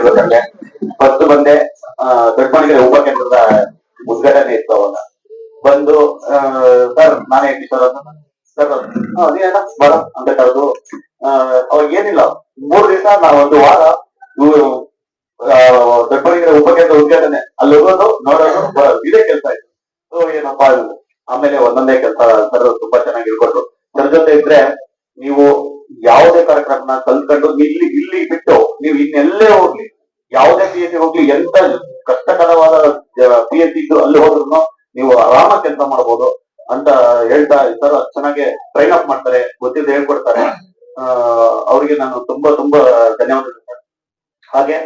ಹೇಳ್ಬೇಕಂದ್ರೆ ಫಸ್ಟ್ ಬಂದೆ ಆ, ಉಪ ಉಪಕೇಂದ್ರದ ಉದ್ಘಾಟನೆ ಇತ್ತು ಅವಾಗ. ಬಂದು ಸರ್ ನಾನೇ ಕಿಶೋರ್ ಅಂತ ಸರ್ ನೀನೇನ ಬರ ಅಂತ ಕರೆದು ಅವಾಗ ಏನಿಲ್ಲ ಮೂರ್ ದಿವಸ ನಾವು ಒಂದು ವಾರ ಇವ್ರು ಉಪ ಉಪಕೇಂದ್ರ ಉದ್ಘಾಟನೆ ಅಲ್ಲಿ ಹೋಗೋದು ನೋಡೋದು ಇದೇ ಕೆಲಸ ಇತ್ತು ಏನಪ್ಪ ಏನಪ್ಪಾ? ಆಮೇಲೆ ಒಂದೊಂದೇ ಕೆಲಸ ಸರ್ ತುಂಬಾ ಚೆನ್ನಾಗಿ ಹೇಳ್ಕೊಟ್ರು. ಸರ್ ಜೊತೆ ಇದ್ರೆ ನೀವು ಯಾವುದೇ ಕಾರ್ಯಕ್ರಮನ ಕಲ್ತ್ಕೊಂಡು ಇಲ್ಲಿ ಇಲ್ಲಿ ಬಿಟ್ಟು ನೀವು ಇನ್ನೆಲ್ಲೇ ಹೋಗ್ಲಿ. ಯಾವುದೇ ಪಿ ಎಚ್ ಹೋಗ್ಲಿ, ಎಂತ ಕಷ್ಟಕರವಾದ ಪಿ ಎಚ್ ಅಲ್ಲಿ ಹೋದ್ರು ನೀವು ಆರಾಮ ಕೆಲಸ ಮಾಡಬಹುದು ಅಂತ ಹೇಳ್ತಾ ಇರ್ತಾರ. ಚೆನ್ನಾಗಿ ಟ್ರೈನ್ ಅಪ್ ಮಾಡ್ತಾರೆ ಗೊತ್ತಿದ್ದು ಹೇಳ್ಕೊಡ್ತಾರೆ. ಅವರಿಗೆ ನಾನು ತುಂಬಾ ತುಂಬಾ ಧನ್ಯವಾದ ಹಾಗೆ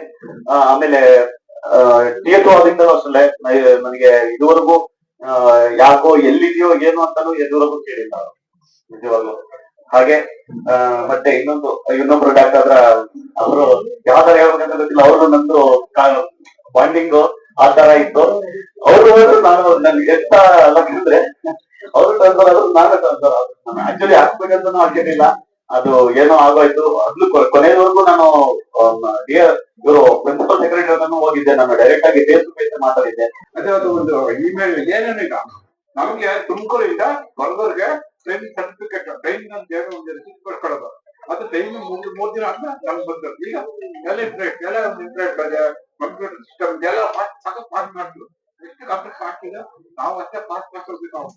ಆಮೇಲೆ ಟಿ ಎಚ್ ಆದಿಂದಲೂ ಅಷ್ಟೇ ನನಗೆ ಇದುವರೆಗೂ ಯಾಕೋ ಎಲ್ಲಿದೆಯೋ ಏನು ಅಂತಾನು ಎದುವರೆಗೂ ಕೇಳಿಲ್ಲ. ನಿಜವಾಗ್ಲೂ. ಹಾಗೆ ಮತ್ತೆ ಇನ್ನೊಂದು, ಇನ್ನೊಬ್ರು ಡಾಕ್ಟರ್ ಯಾವ್ದಾರ ಹೇಳ್ಬೇಕಂತ ಗೊತ್ತಿಲ್ಲ ಅವರು ನಂದು ಬಾಂಡಿಂಗ್ ಆ ತರ ಇತ್ತು. ಅವರು ನಾನು ನನ್ಗೆ ಎಂತ ಲಕ್ಷಿದ್ರೆ ಅವರು ಟ್ರಾನ್ಸ್ಫರ್ ಆದ್ರು ನಾನು ಟ್ರಾನ್ಸ್ಫರ್ ಆದ್ರು. ನಾನು ಆಕ್ಚುಲಿ ಹಾಕ್ಬೇಕಂತಾನು ಹಾಕಿರ್ಲಿಲ್ಲ ಅದು ಏನೋ ಆಗೋಯ್ತು. ಅದ್ಲು ಕೊನೆಯವರೆಗೂ ನಾನು ಇವರು ಪ್ರಿನ್ಸಿಪಲ್ ಸೆಕ್ರೆಟರಿ ಹೋಗಿದ್ದೆ. ನಾನು ಡೈರೆಕ್ಟ್ ಆಗಿ ಫೇಸ್ ಟು ಫೇಸ್ ಮಾತಾಡಿದ್ದೆ. ಅದೇ ಅದು ಒಂದು ಇಮೇಲ್ ಏನೇನಿಲ್ಲ ನಮ್ಗೆ ತುಮಕೂರಿಂದ ಬರೋದವ್ರಿಗೆ ಟ್ರೈನಿಂಗ್ ಸರ್ಟಿಫಿಕೇಟ್ ಟ್ರೈನಿಂಗ್ ಅಂತ ಹೇಳಿ ಒಂದು ರಿಸಿಪ್ಟ್ ಕೊಡ್ಕೊಳ್ಳೋದು. ಅದು ಟೈಮ್ ಮೂರು ಮೂರು ದಿನ ಆದ್ಮೇಲೆ ನಮ್ಗೆ ಬಂದದ್ದು. ಈಗ ಎಲ್ಲ ಇಂಟ್ರೆಸ್ಟ್ ಎಲ್ಲ ಒಂದು ಇಂಟ್ರೆಸ್ಟ್ ಕಂಪ್ಯೂಟರ್ ಸಿಸ್ಟಮ್ ಎಲ್ಲ ಸಾಕು ಪಾಸ್ ಮಾಡಿದ್ರು. ಎಷ್ಟು ಫಾಸ್ಟ್ ಇದೆ ನಾವು ಅಷ್ಟೇ ಪಾಸ್ ಫಾಸ್ಟ್ ನಾವು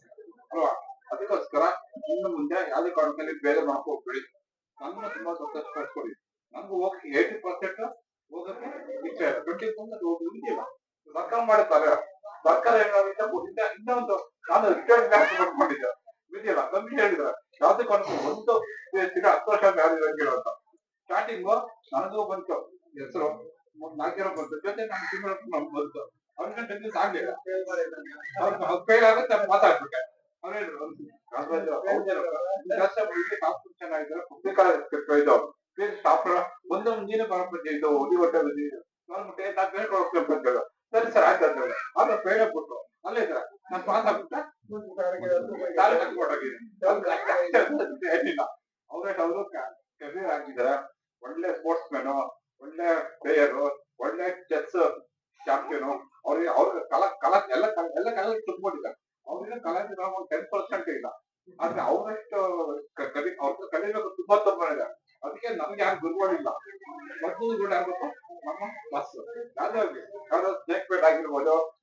ಅಲ್ವಾ? ಅದಕ್ಕೋಸ್ಕರ ಇನ್ನು ಮುಂದೆ ಯಾವುದೇ ಕಾರಣದಲ್ಲಿ ಬೇರೆ ಮಾಡ್ಕೋಬೇಡಿ ನಮ್ಮನ್ನ ತುಂಬಾ ಸಂತೋಷ ಪಡಿಸ್ಕೊಡಿ ನಮ್ಗೆ ಹೋಗಿ ಏಯ್ಟಿ ಪರ್ಸೆಂಟ್ ಹೋಗಕ್ಕೆ ಇಷ್ಟ ಇಲ್ಲ ಟ್ವೆಂಟಿ ಪರ್ಸೆಂಟ್ ಹೋಗೋದು ಇಲ್ಲ ಸರ್ಕಾರ ಮಾಡುತ್ತಾರೆ. ಸರ್ಕಾರ ಏನಾಗುತ್ತೆ ಇನ್ನೊಂದು ನಾನು ರಿಟರ್ನ್ ಬ್ಯಾಂಕ್ ಯಾರು ಕೇಳುವಂತ ಸ್ಟಾರ್ಟಿಂಗು ನನಗೂ ಬಂತು. ಹೆಸರು ನಾಲ್ಕಿರೋ ಬಂತು. ಜೊತೆ ನಾನು ತಿಂಗಳು ನಮ್ಗೆ ಬಂತು. ಅವ್ರಿಗೆ ಟೆನ್ಷನ್ ಆಗ್ಲಿಲ್ಲ. ಅವ್ರು ಫೇಲ್ ಆಗುತ್ತೆ ಮಾತಾಡ್ಬಿಟ್ಟೆ. ಅವ್ರು ಹೇಳಿದ್ರು ಆಗಿದ್ರೆ ಪುಸ್ತಕ ಇದು. ಸ್ಟಾಫ್ ಒಂದು ನೀನು ಬರಬೇಕು ಇದು ಉಡಿ ಹೊಟ್ಟೆ ಬಂದಿದ್ದು ನೋಡ್ಬಿಟ್ಟೆ ಅಂತ ಹೇಳು. ಸರಿ ಸರ್ ಆಯ್ತು ಅಂತ ಹೇಳಿ ಆದ್ರೆ ಆಗ್ಬಿಟ್ಟು ಅಲ್ಲೇ ಇದ್ರೆ ನಾನು ಪಾಸ್ ಆಗ್ಬಿಟ್ಟೆ. ಏನಿಲ್ಲ ಅವ್ರೆ ಕೆರಿಯರ್ ಆಗಿದ್ದಾರೆ ಒಳ್ಳೆ ಸ್ಪೋರ್ಟ್ಸ್ ಮ್ಯಾನು ಒಳ್ಳೆ ಪ್ಲೇಯರು ಒಳ್ಳೆ ಚೆಸ್ ಚಾಂಪಿಯನು ಅವ್ರಿಗೆ ಅವ್ರ ಕಲಾ ಕಲಾ, ಎಲ್ಲ ಎಲ್ಲ ಕಲೆ ತುಂಬಿಕೊಂಡಿದ್ದಾರೆ ಅವ್ರಿಗೆ ಕಲಾ ಒಂದು ಟೆನ್ ಪರ್ಸೆಂಟ್ ಇಲ್ಲ. ಆದ್ರೆ ಅವ್ರಷ್ಟು ಕಲಿ ಅವ್ರ ಕಲಿಬೇಕು ತುಂಬಾ ತುಂಬಾ ಇದೆ. ಅದಕ್ಕೆ ನಮ್ಗೆ ಯಾರು ಗುರುಗಳಿಲ್ಲ ಮೊದಲು ಆಗ್ಬೇಕು ನಮ್ಮ ಬಸ್ ಯಾವ್ದೇ ಯಾವ್ದಾದ್ರು ಸ್ನೇಕ್ ಪೇಟ್ ಆಗಿರ್ಬೋದು.